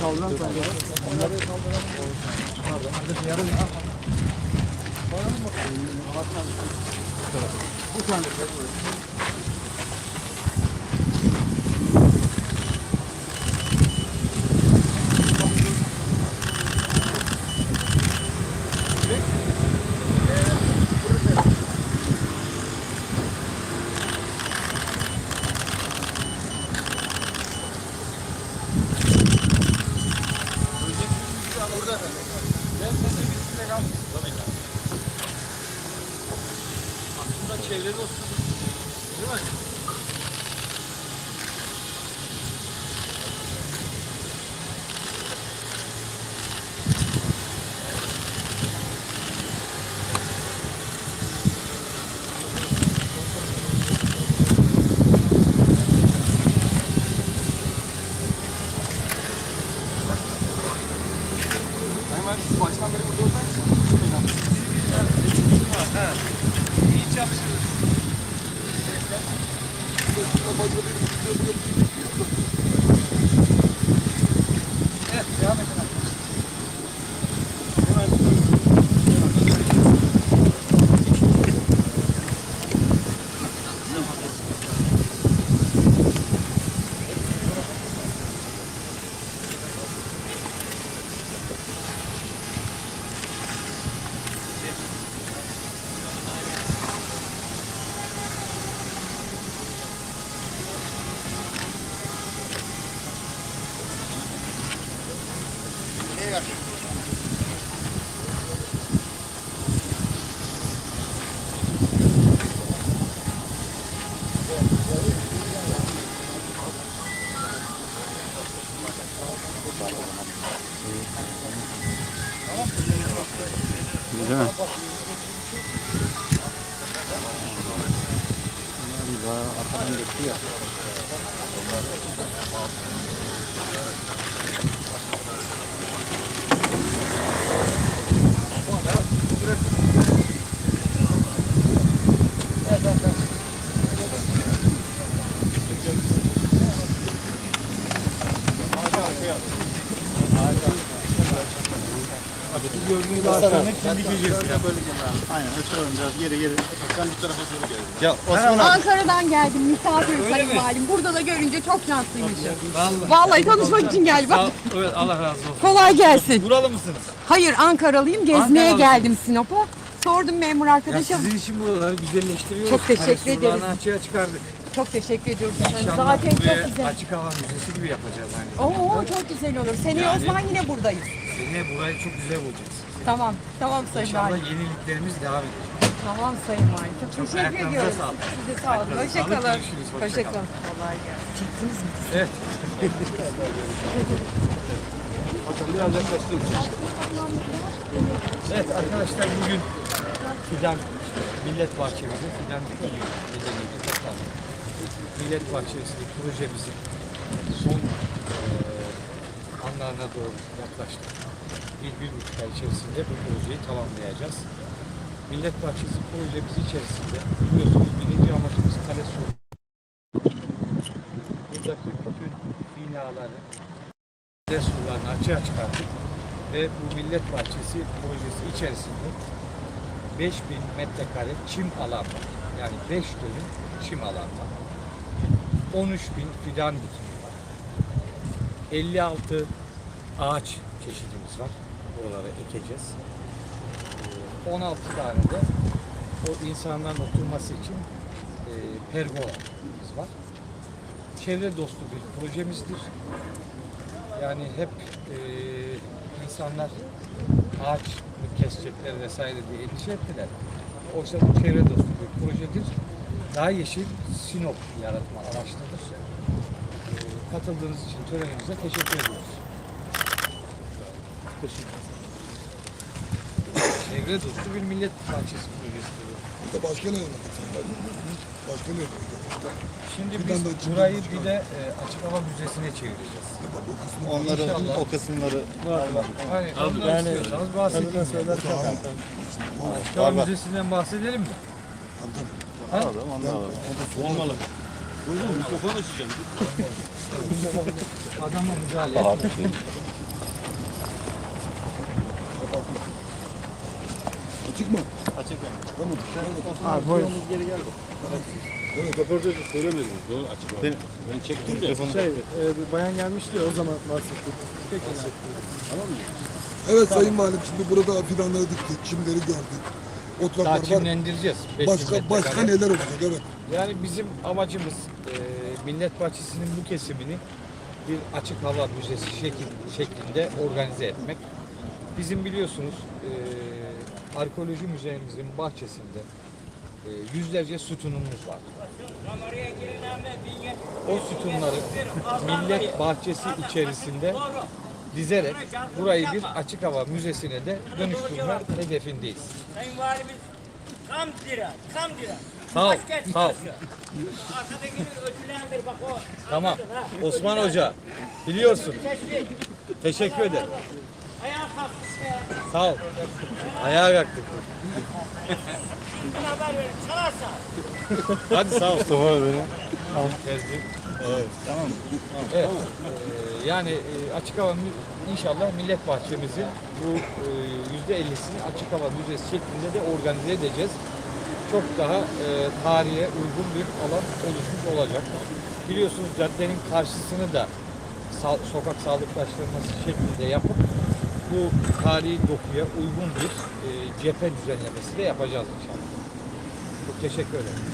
Saldıran saldıran. Onları saldıran. Artık yarın Bu tane. Hemen siz baştan beri burada olsak İyi çalışıyoruz. Değil mi? Arkadan geçti ya. Gördüğünüz ağaçların hepsini dikeceğiz. Aynen açalım biraz geri geri. Sen bu tarafa doğru gel. Ya Osman abi. Ankara'dan geldim misafir sayın valim. Burada da görünce çok şanslıymışım. Vallahi tanışmak için geldim. Bak, Evet Allah razı olsun. kolay gelsin. Buralı mısınız? Hayır Ankaralıyım. Gezmeye Ankaralı. geldim Sinop'a. Sordum memur Ya arkadaşım. sizin için buraları güzelleştiriyoruz. Çok teşekkür Hani ederiz. surlarını açığa çıkardık. Çok teşekkür ediyorum. efendim. Zaten çok güzel. açık hava müzesi gibi yapacağız hani. Oo çok güzel olur. Seneye Yani- o zaman yine buradayız. Yine burayı çok güzel bulacağız. Tamam. Tamam sayın İnşallah valim. yeniliklerimiz devam edecek. Tamam sayın valim. Çok teşekkür ayaklarınıza ediyoruz. sağlık. Size sağ olun. Ayaklarınıza sağlık. Hoşçakalın. Görüşürüz. Hoşça Hoşçakalın. Kolay gelsin. Çektiniz mi? Evet. Biraz yaklaştım. Evet arkadaşlar bugün fidan millet bahçemizi fidan dikimi nedeniyle toplandık. Millet bahçesi projemizin son eee anlarına doğru yaklaştık. Bir, bir buçuk ay içerisinde bu projeyi tamamlayacağız. Millet bahçesi projemiz içerisinde biliyorsunuz birinci amacımız kale sorunu. Buradaki bütün binaları kale surlarını açığa çıkarttık ve bu millet bahçesi projesi içerisinde 5000 metrekare çim alan var. Yani 5 dönüm çim alan var. 13 bin fidan dikimi var. 56 ağaç çeşidimiz var. Buralara ekeceğiz. Ee, 16 tane de o insanların oturması için e, pergolamız var. Çevre dostu bir projemizdir. Yani hep e, insanlar ağaç kesecekler vesaire diye endişe ettiler. Oysa bu çevre dostu bir projedir. Daha yeşil Sinop yaratma amaçlıdır. E, katıldığınız için törenimize teşekkür ediyoruz. Çevre dostu bir millet bahçesi projesi. Başka ne yapalım? Başka ne yapalım? Şimdi Bir biz burayı bir de e, açık hava müzesine çevireceğiz. Onları, İnşallah. o kısımları Hani ondan Yani istiyorsanız bahsedin. söylerken Açık hava Var, var. müzesinden bahsedelim mi? alalım, da alalım. Olmalı. Buyurun mikrofon açacağım. Adama müdahale etmek. Açık mı? Açık yani. Tamam. Abi buyurun. Geri gel. Evet, röportajı söylemediniz. Doğru açık. Benim- Ben çektim de. Şey, e, bir bayan gelmişti ya, o zaman bahsettik. Evet Sayın Valim şimdi burada fidanları diktik, çimleri gördük. Daha Otlaklar var. çimlendireceğiz. Başka başka metrekare. neler olacak evet. Yani bizim amacımız e, Millet Bahçesi'nin bu kesimini bir açık hava müzesi şekil, şeklinde organize etmek. Bizim biliyorsunuz e, arkeoloji müzemizin bahçesinde e, yüzlerce sütunumuz var. O sütunları Millet Bahçesi içerisinde dizerek burayı bir açık hava müzesine de dönüştürme hedefindeyiz. Sayın Valimiz. Sağ ol, sağ ol. Tamam. Osman Hoca biliyorsun. Teşekkür ederim. Ayağa kalk. Sağ ol. Ayağa kalktık. Haber verin. Çalarsa. Hadi sağ ol. Mustafa beni. Evet. Tamam. Evet. Ee, yani e, açık hava inşallah millet bahçemizin bu e, yüzde ellisini açık hava müzesi şeklinde de organize edeceğiz. Çok daha e, tarihe uygun bir alan oluşmuş olacak. Biliyorsunuz caddenin karşısını da sokak sağlıklaştırması şeklinde yapıp bu tarihi dokuya uygun bir e, cephe düzenlemesi de yapacağız inşallah. Çok teşekkür ederim.